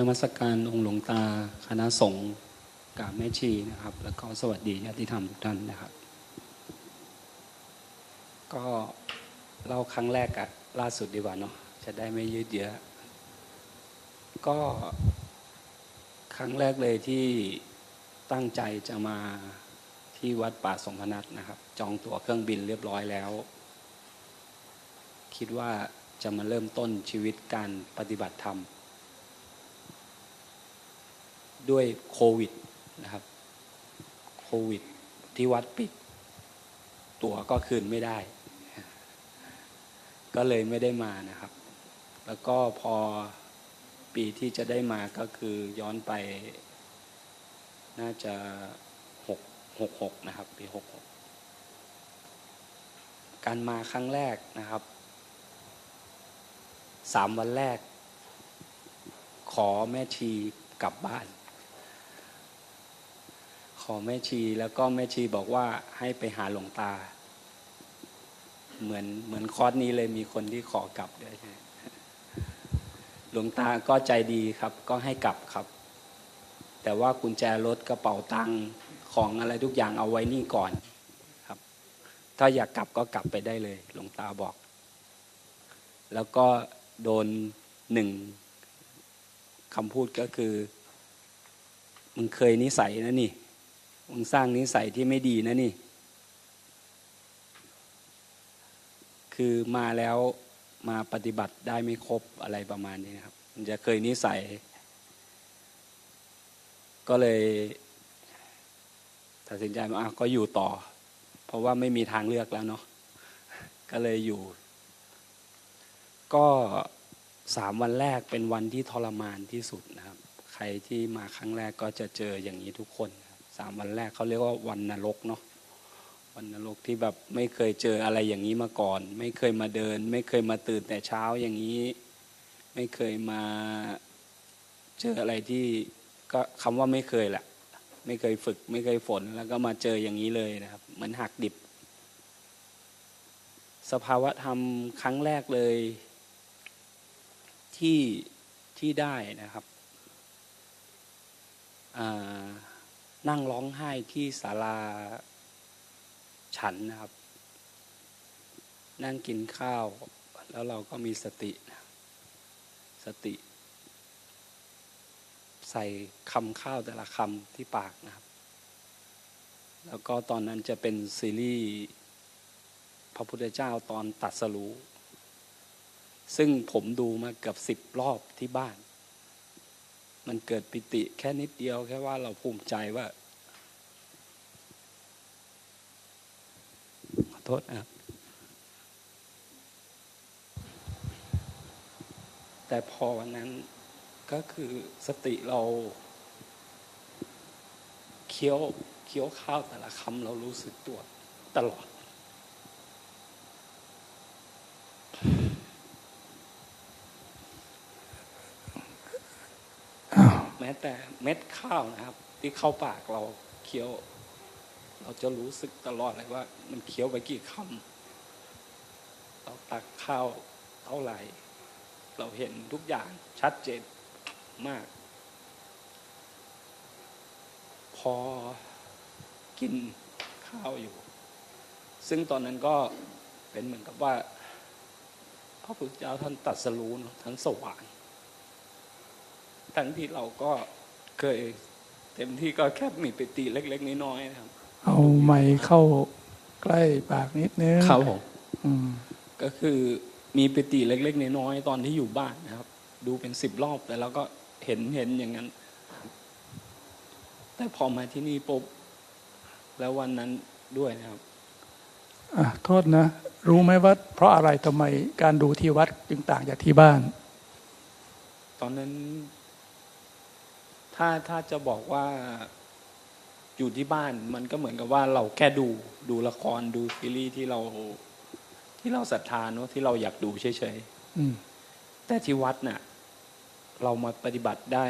นมัสการองค์หลวงตา คณะสงฆ์กาบแม่ชีนะครับ แล้วก็สวัสดีญาติธรรมทุกท่านนะครับ ก็เล่าครั้งแรกอะล่าสุดดีกว่าเนาะจะได้ไม่ยืดเยอะก็ครั้งแรกเลยที่ตั้งใจจะมาที่วัดป่าสมพนัทนะครับ จองตั๋วเครื่องบินเรียบร้อยแล้ว คิดว่าจะมาเริ่มต้นชีวิตการปฏิบัติธรรม ด้วยโควิดนะครับโควิดที่วัดปิด ตั๋วก็คืนไม่ได้ ก็เลยไม่ได้มานะครับ แล้วก็พอปีที่จะได้มาก็คือย้อนไป น่าจะหกหกหกนะครับปีหกหกการมาครั้งแรกนะครับสามวันแรก ขอแม่ชีกลับบ้าน ขอแม่ชีแล้วก็แม่ชีบอกว่าให้ไปหาหลวงตา เหมือนเหมือนคอร์สนี้เลยมีคนที่ขอกลับด้วยหลวงตาก็ใจดีครับ ก็ให้กลับครับ แต่ว่ากุญแจรถกระเป๋าตังค์ของอะไรทุกอย่างเอาไว้นี่ก่อนครับ ถ้าอยากกลับก็กลับไปได้เลย หลวงตาบอก แล้วก็โดนหนึ่งคำพูดก็คือ มึงเคยนิสัยนะนี่ มึงสร้างนิสัยที่ไม่ดีนะนี่ คือมาแล้วมาปฏิบัติได้ไม่ครบอะไรประมาณนี้นะครับ มันจะเคยนิสัย ก็เลยตัดสินใจว่าก็อยู่ต่อ เพราะว่าไม่มีทางเลือกแล้วเนาะก็เลยอยู่ ก็สามวันแรกเป็นวันที่ทรมานที่สุดนะครับ ใครที่มาครั้งแรกก็จะเจออย่างนี้ทุกคนค สามวันแรกเขาเรียกว่าวันนรกเนาะวันนรกที่แบบไม่เคยเจออะไรอย่างนี้มาก่อน ไม่เคยมาเดิน ไม่เคยมาตื่นแต่เช้าอย่างนี้ ไม่เคยมาเจออะไรที่ก็คำว่าไม่เคยแหละไม่เคยฝึก ไม่เคยฝนแล้วก็มาเจออย่างนี้เลยนะครับ เหมือนหักดิบ สภาวะธรรมครั้งแรกเลย ที่ที่ได้นะครับอ่า นั่งร้องไห้ที่ศาลาฉันนะครับ นั่งกินข้าว แล้วเราก็มีสติสติ ใส่คำข้าวแต่ละคำที่ปากนะครับ แล้วก็ตอนนั้นจะเป็นซีรีส์พระพุทธเจ้าตอนตัดสรู้ซึ่งผมดูมาเกือบสิบรอบที่บ้าน มันเกิดปิติแค่นิดเดียวแค่ว่าเราภูมิใจว่าขอโทษนะครับแต่พอวันนั้นก็คือสติเราเคี้ยวเคี้ยวข้าวแต่ละคำเรารู้สึกตัวตลอด ม้แต่เม็ดข้าวนะครับ ที่เข้าปากเราเคี้ยว เราจะรู้สึกตลอดเลยว่า มันเคี้ยวไปกี่คำเราตักข้าวเท่าไหร่ เราเห็นทุกอย่างชัดเจนมาก พอกินข้าวอยู่ ซึ่งตอนนั้นก็เป็นเหมือนกับว่าพระพุทธเจ้าท่านตัดสรู้เนท่านสว่าง ทั้งที่เราก็เคยเต็มที่ก็แค่มีปิติเล็ก ๆน้อยๆนะครับ เอาไม้เข้าใกล้ปากนิดนึงครับผมอืมก็คือมีปิติเล็ก ๆน้อยๆตอนที่อยู่บ้านนะครับ ดูเป็นสิบรอบแต่เราก็เห็นเห็นอย่างนั้น แต่พอมาที่นี่ปุ๊บแล้ววันนั้นด้วยนะครับอะโทษนะ รู้ไหมว่าเพราะอะไรทำไมการดูที่วัดจึงต่างจากที่บ้าน ตอนนั้น ถ้าถ้าจะบอกว่าอยู่ที่บ้านมันก็เหมือนกับว่าเราแค่ดูดูละครดูซีรีส์ที่เราที่เราศรัทธาเนอะที่เราอยากดูเฉยอืมๆแต่ที่วัดน่ะ เรามาปฏิบัติได้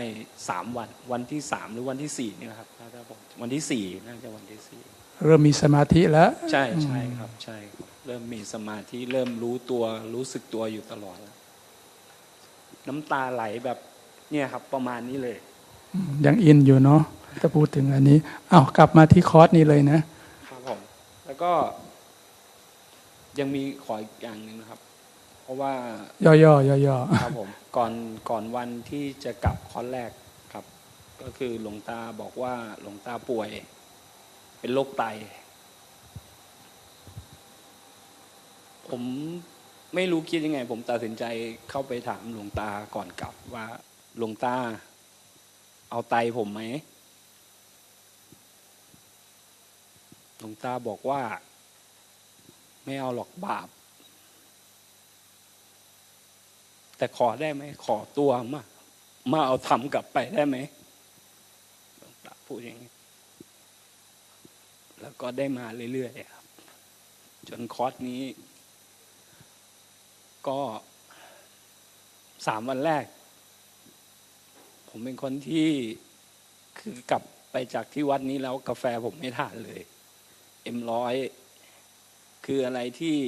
สามวัน วันที่สามหรือวันที่สี่เนี่ยครับถ้าผมวันที่สี่น่าจะวันที่สี่เริ่มมีสมาธิแล้ว ใช่ใช่ครับ ใช่ครับเริ่มมีสมาธิเริ่มรู้ตัวรู้สึกตัวอยู่ตลอดแล้วน้ำตาไหลแบบเนี่ยครับ ประมาณนี้เลยอืม ยังอินอยู่เนาะถ้าพูดถึงอันนี้อ้าวกลับมาที่คอร์สนี้เลยนะครับผมแล้วก็ยังมีขออีกอย่างหนึ่งนะครับ เพราะว่า ย่อๆย่อครับผมก่อนก่อนวันที่จะกลับคอนแรกครับ ก็คือหลวงตาบอกว่าหลวงตาป่วย เป็นโรคไต ผมไม่รู้คิดยังไง ผมตัดสินใจเข้าไปถามหลวงตาก่อนกลับว่าหลวงตา เอาไตผมไหมหลวงตาบอกว่า ไม่เอาหรอกบาป แต่ขอได้ไหม ขอตัวมามาเอาทำกลับไปได้ไหมหลวงตาพูดอย่างนี้ แล้วก็ได้มาเรื่อยๆครับ จนคอร์สนี้ ก็สามวันแรก ผมเป็นคนที่คือกลับไปจากที่วัดนี้แล้วกาแฟผมไม่ทานเลยเอ็มร้อยคืออะไรที่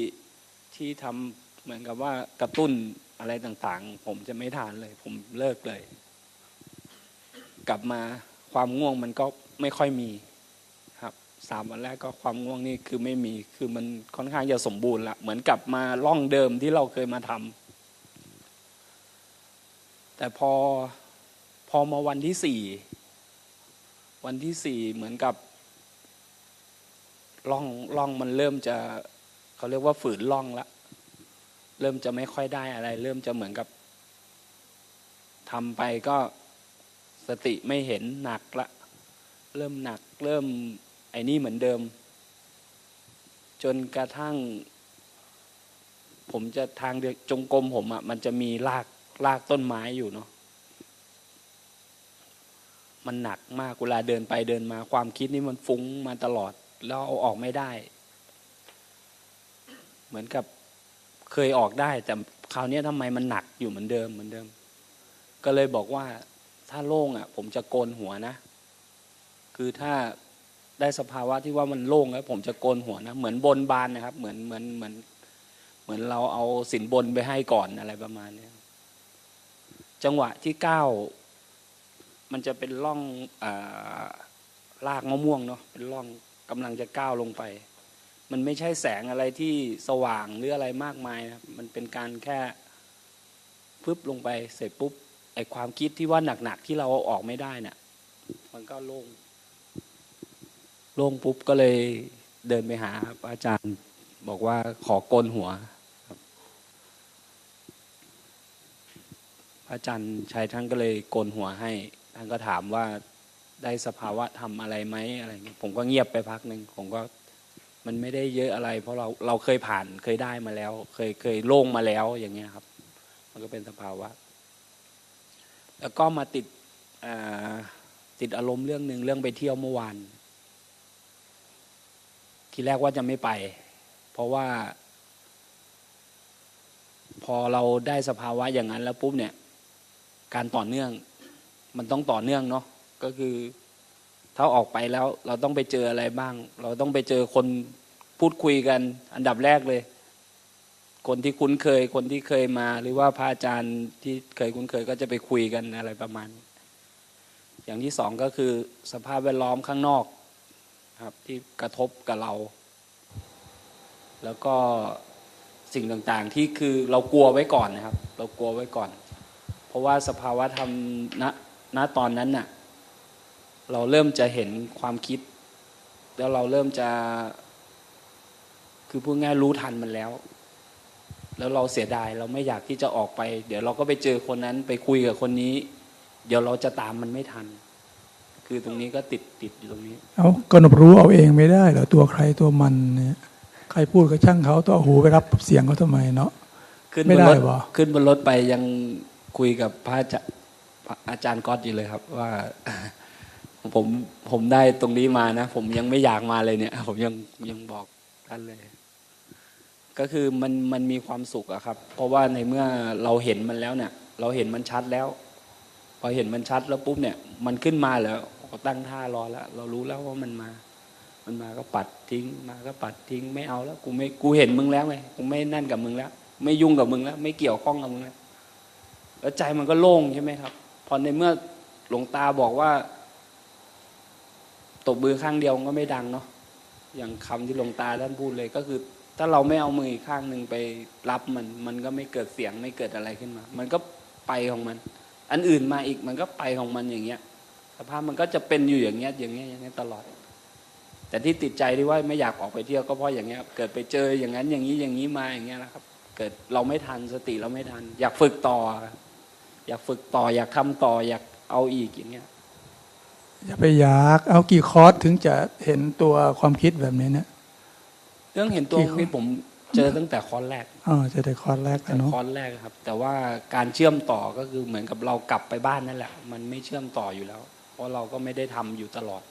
ที่ทำเหมือนกับว่ากระตุ้นอะไรต่างๆ ผมจะไม่ทานเลย ผมเลิกเลย กลับมาความง่วงมันก็ไม่ค่อยมีครับสามวันแรกก็ความง่วงนี่คือไม่มีคือมันค่อนข้างจะสมบูรณ์ละเหมือนกลับมาล่องเดิมที่เราเคยมาทำแต่พอ พอมาวันที่สี่วันที่สี่เหมือนกับล่องล่องมันเริ่มจะเขาเรียกว่าฝืนล่องละเริ่มจะไม่ค่อยได้อะไร เริ่มจะเหมือนกับทำไปก็สติไม่เห็นหนักละ เริ่มหนัก เริ่มไอ้นี่เหมือนเดิม จนกระทั่ง ผมจะทางเดินจงกรมผมอะ่ะมันจะมีรากรากต้นไม้อยู่เนาะ มันหนักมากเวลาเดินไปเดินมาความคิดนี่มันฟุ้งมาตลอด แล้วเอาออกไม่ได้ เหมือนกับเคยออกได้ แต่คราวนี้ทำไมมันหนักอยู่เหมือนเดิมเหมือนเดิม ก็เลยบอกว่าถ้าโล่งอะ ผมจะโกนหัวนะ คือถ้าได้สภาวะที่ว่ามันโล่งแล้ว ผมจะโกนหัวนะเหมือนบนบานนะครับ เหมือนเหมือนเหมือน เหมือนเราเอาสินบนไปให้ก่อนอะไรประมาณนี้จังหวะที่เก้า มันจะเป็นร่องอาลากมะม่วงเนาะเป็นร่องกำลังจะก้าวลงไป มันไม่ใช่แสงอะไรที่สว่างหรืออะไรมากมายนะมันเป็นการแค่พึบลงไปเสร็จปุ๊บไอความคิดที่ว่าหนักๆที่เราเอาออกไม่ได้เนี่ยมันก็โล่งโล่งปุ๊บก็เลยเดินไปหาพระอาจารย์บอกว่าขอโกนหัวครับพระอาจารย์ชัยท่านก็เลยโกนหัวให้ ท่านก็ถามว่าได้สภาวะทำอะไรไหมอะไรเงี้ยผมก็เงียบไปพักหนึ่งผมก็มันไม่ได้เยอะอะไร เพราะเราเราเคยผ่านเคยได้มาแล้ว เคยเคยโล่งมาแล้วอย่างเงี้ยครับ มันก็เป็นสภาวะ แล้วก็มาติดติดอารมณ์เรื่องหนึ่งเรื่องไปเที่ยวเมื่อวานทีแรกว่าจะไม่ไป เพราะว่า พอเราได้สภาวะอย่างนั้นแล้วปุ๊บเนี่ย การต่อเนื่อง มันต้องต่อเนื่องเนาะก็คือถ้าออกไปแล้วเราต้องไปเจออะไรบ้าง เราต้องไปเจอคนพูดคุยกัน อันดับแรกเลย คนที่คุ้นเคย คนที่เคยมา หรือว่าพระอาจารย์ที่เคยคุ้นเคยก็จะไปคุยกันอะไรประมาณ อย่างที่สองก็คือสภาพแวดล้อมข้างนอกครับที่กระทบกับเรา แล้วก็สิ่งต่างๆที่คือเรากลัวไว้ก่อนนะครับ เรากลัวไว้ก่อน เพราะว่าสภาวะธรรมณ ณตอนนั้นน่ะเราเริ่มจะเห็นความคิด แล้วเราเริ่มจะ คือพูดง่ายรู้ทันมันแล้ว แล้วเราเสียดายเราไม่อยากที่จะออกไป เดี๋ยวเราก็ไปเจอคนนั้นไปคุยกับคนนี้ เดี๋ยวเราจะตามมันไม่ทัน คือตรงนี้ก็ติดติดอยู่ตรงนี้ เอากำหนดรู้เอาเองไม่ได้เหรอตัวใครตัวมันเนี่ยใครพูดก็ช่างเขาตัวเอาหูไปรับเสียงเขาทำไมเนาะขึ้นไม่บนได้รถวะขึ้นบนรถไปยังคุยกับพระอาจารย์พระ อาจารย์ก๊อตอยู่เลยครับ ว่าผมผมได้ตรงนี้มานะ ผมยังไม่อยากมาเลยเนี่ย ผมยังยังบอกท่านเลย ก็คือมันมันมีความสุขอะครับ เพราะว่าในเมื่อเราเห็นมันแล้วเนี่ย เราเห็นมันชัดแล้ว พอเห็นมันชัดแล้วปุ๊บเนี่ย มันขึ้นมาแล้วก็ตั้งท่ารอแล้ว เรารู้แล้วว่ามันมา มันมาก็ปัดทิ้ง มาก็ปัดทิ้งไม่เอาแล้ว กูไม่กูเห็นมึงแล้วไงกูไม่นั่นกับมึงแล้ว ไม่ยุ่งกับมึงแล้ว ไม่เกี่ยวข้องกับมึงแล้วแล้วใจมันก็โล่งใช่ไหมครับ พอในเมื่อหลวงตาบอกว่า ตบมือข้างเดียวก็ไม่ดังเนาะอย่างคำที่หลวงตาท่านพูดเลยก็คือ ถ้าเราไม่เอามืออีกข้างหนึ่งไปรับมัน มันก็ไม่เกิดเสียงไม่เกิดอะไรขึ้นมา มันก็ไปของมัน อันอื่นมาอีกมันก็ไปของมันอย่างเงี้ยสภาพมันก็จะเป็นอยู่อย่างเงี้ยอย่างเงี้ยอย่างเงี้ยตลอด แต่ที่ติดใจที่ว่าไม่อยากออกไปเที่ยวก็เพราะอย่างเงี้ย เกิดไปเจออย่างนั้นอย่างนี้อย่างนี้มาอย่างเงี้ยนะครับ เกิดเราไม่ทันสติเราไม่ทัน อยากฝึกต่อ อยากฝึกต่อ อยากทำต่อ อยากเอาอีกอย่างเงี้ยอย่าไปอยากเอากี่คอร์สถึงจะเห็นตัวความคิดแบบนี้เนี่ยเรื่องเห็นตัวกี่ข้อนี่ผมเจอตั้งแต่คอร์สแรกอ๋อจะได้คอร์สแรกแต่กันเนาะคอร์สแรกครับ แต่ว่าการเชื่อมต่อก็คือเหมือนกับเรากลับไปบ้านนั่นแหละ มันไม่เชื่อมต่ออยู่แล้ว เพราะเราก็ไม่ได้ทำอยู่ตลอด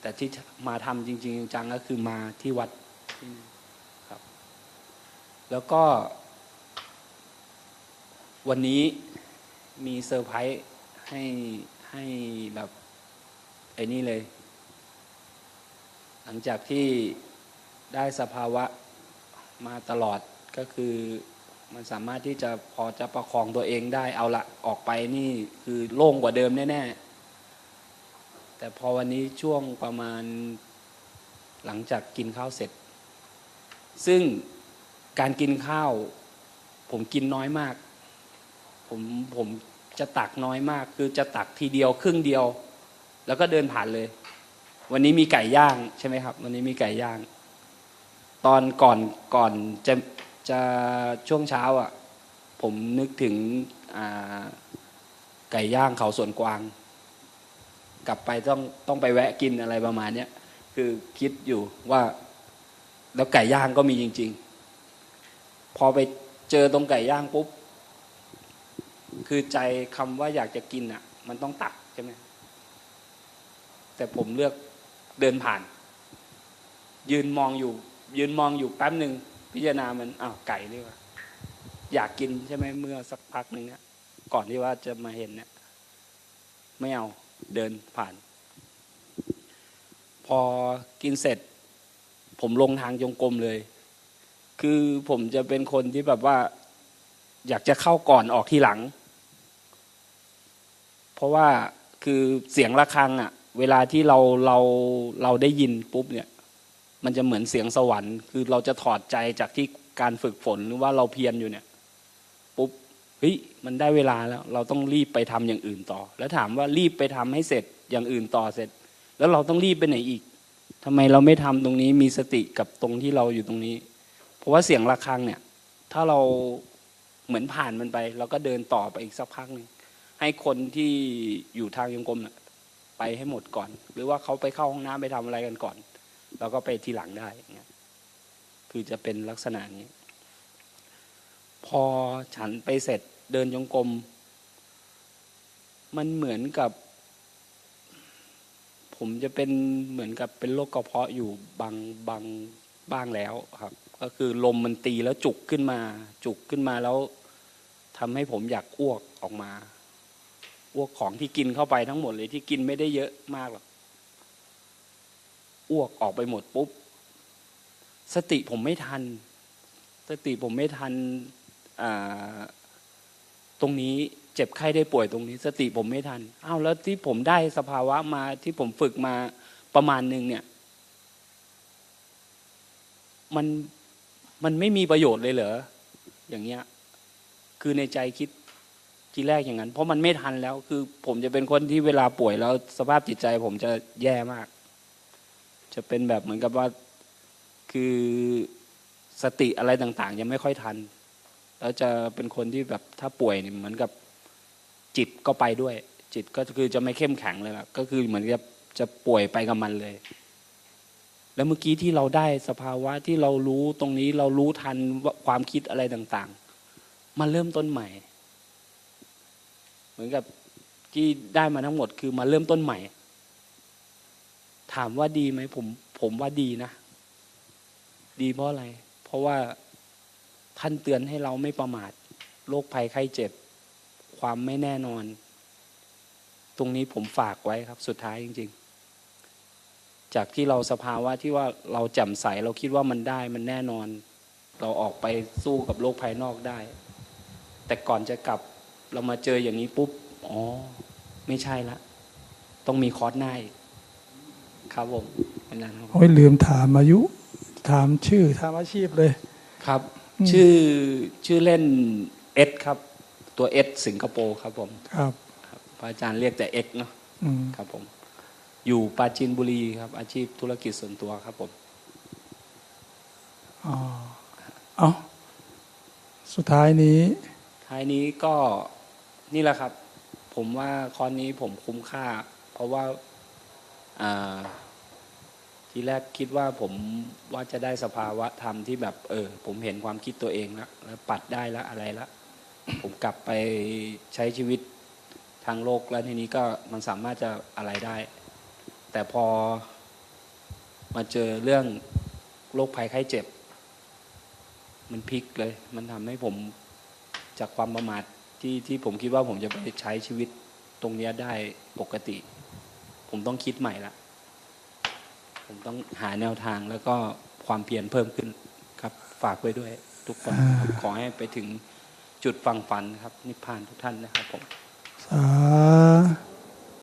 แต่ที่มาทำจริง ๆ จังๆก็คือมาที่วัดที่นี่ครับ แล้วก็ วันนี้มีเซอร์ไพรส์ให้ให้แบบไอ้นี่เลย หลังจากที่ได้สภาวะมาตลอดก็คือมันสามารถที่จะพอจะประคองตัวเองได้เอาละออกไปนี่คือโล่งกว่าเดิมแน่ๆ แต่พอวันนี้ช่วงประมาณหลังจากกินข้าวเสร็จ ซึ่งการกินข้าวผมกินน้อยมาก ผมผมจะตักน้อยมาก คือจะตักทีเดียวครึ่งเดียว แล้วก็เดินผ่านเลย วันนี้มีไก่ย่างใช่ไหมครับ วันนี้มีไก่ย่าง ตอนก่อนก่อนจะจะช่วงเช้าอะ ผมนึกถึงไก่ย่างเขาสวนกวาง กลับไปต้องต้องไปแวะกินอะไรประมาณเนี้ยคือคิดอยู่ว่า แล้วไก่ย่างก็มีจริง ๆ พอไปเจอตรงไก่ย่างปุ๊บ คือใจคำว่าอยากจะกินอะ มันต้องตักใช่ไหมแต่ผมเลือกเดินผ่าน ยืนมองอยู่ ยืนมองอยู่แป๊บหนึ่งพิจารณามันอ้าวไก่นี่ว่าอยากกินใช่ไหมเมื่อสักพักหนึ่งเนี่ยก่อนที่ว่าจะมาเห็นเนี่ยไม่เอาเดินผ่าน พอกินเสร็จ ผมลงทางจงกรมเลย คือผมจะเป็นคนที่แบบว่า อยากจะเข้าก่อนออกทีหลัง เพราะว่าคือเสียงะระฆังอะ เวลาที่เราเราเราได้ยินปุ๊บเนี่ย มันจะเหมือนเสียงสวรรค์ คือเราจะถอดใจจากที่การฝึกฝนหรือว่าเราเพียรอยู่เนี่ยปุ๊บเฮ้ยมันได้เวลาแล้ว เราต้องรีบไปทำอย่างอื่นต่อ แล้วถามว่ารีบไปทำให้เสร็จอย่างอื่นต่อเสร็จ แล้วเราต้องรีบไปไหนอีกทำไมเราไม่ทำตรงนี้มีสติกับตรงที่เราอยู่ตรงนี้ เพราะว่าเสียงะระฆังเนี่ย ถ้าเราเหมือนผ่านมันไป เราก็เดินต่อไปอีกสักพักหนึ่ง ให้คนที่อยู่ทางยงกรมไปให้หมดก่อน หรือว่าเขาไปเข้าห้องน้ำไปทำอะไรกันก่อนเราก็ไปทีหลังได้คือจะเป็นลักษณะนี้ พอฉันไปเสร็จเดินจงกรมมันเหมือนกับ ผมจะเป็นเหมือนกับเป็นโรคกระเพาะอยู่บางบางบ้างแล้วครับ ก็คือลมมันตีแล้วจุกขึ้นมา จุกขึ้นมาแล้วทำให้ผมอยากอ้วกออกมา อ้วกของที่กินเข้าไปทั้งหมดเลยที่กินไม่ได้เยอะมากหรอกอ้วกออกไปหมดปุ๊บ สติผมไม่ทัน สติผมไม่ทันตรงนี้เจ็บไข้ได้ป่วยตรงนี้ สติผมไม่ทันอ้าวแล้วที่ผมได้สภาวะมาที่ผมฝึกมาประมาณหนึ่งเนี่ย มันมันไม่มีประโยชน์เลยเหรออย่างเงี้ย คือในใจคิด ทีแรกอย่างนั้น เพราะมันไม่ทันแล้ว คือ ผมจะเป็นคนที่เวลาป่วยแล้ว สภาพจิตใจผมจะแย่มาก จะเป็นแบบเหมือนกับว่าคือสติอะไรต่าง ๆ ยังไม่ค่อยทัน แล้วจะเป็นคนที่แบบถ้าป่วยเนี่ยเหมือนกับจิตก็ไปด้วย จิตก็คือจะไม่เข้มแข็งเลยล่ะก็คือเหมือนกับจะป่วยไปกับมันเลย แล้วเมื่อกี้ที่เราได้สภาวะที่เรารู้ตรงนี้เรารู้ทันความคิดอะไรต่าง ๆ มาเริ่มต้นใหม่ เหมือนกับที่ได้มาทั้งหมดคือมาเริ่มต้นใหม่ ถามว่าดีไหมผมผมว่าดีนะ ดีเพราะอะไร เพราะว่าท่านเตือนให้เราไม่ประมาทโรคภัยไข้เจ็บ ความไม่แน่นอน ตรงนี้ผมฝากไว้ครับ สุดท้ายจริง ๆ จากที่เราสภาวะที่ว่าเราแจ่มใสเราคิดว่ามันได้มันแน่นอน เราออกไปสู้กับโลกภายนอกได้ แต่ก่อนจะกลับ เรามาเจออย่างนี้ปุ๊บอ๋อไม่ใช่ละ ต้องมีคอร์สหน้าอีกครับผมเป็นนั้นครับโอ้ยลืมถามอายุ ถามชื่อถามอาชีพเลยครับอืมชื่อชื่อเล่นเอสครับ ตัวเอสสิงคโปร์ครับผมครับครับพระอาจารย์เรียกแต่เอ็กเนาะอืมครับผม อยู่ปราจีนบุรีครับ อาชีพธุรกิจส่วนตัวครับผมอ๋อเอาสุดท้ายนี้ท้ายนี้ก็ นี่แหละครับ ผมว่าคอนนี้ผมคุ้มค่า เพราะว่าทีแรกคิดว่าผมว่าจะได้สภาวะธรรมที่แบบ เออ ผมเห็นความคิดตัวเองแล้วแล้วปัดได้แล้วอะไรล้วผมกลับไปใช้ชีวิตทางโลกแล้วทีนี้ก็มันสามารถจะอะไรได้ แต่พอมาเจอเรื่องโรคภัยไข้เจ็บ มันพลิกเลย มันทำให้ผมจากความประมาท ที่ที่ผมคิดว่าผมจะไปใช้ชีวิตตรงเนี้ยได้ปกติ ผมต้องคิดใหม่ละ ผมต้องหาแนวทางแล้วก็ความเพียรเพิ่มขึ้นครับ ฝากไว้ด้วย ทุกคนครับขอให้ไปถึงจุดฟังฝันครับ นิพพานทุกท่านนะครับผมสา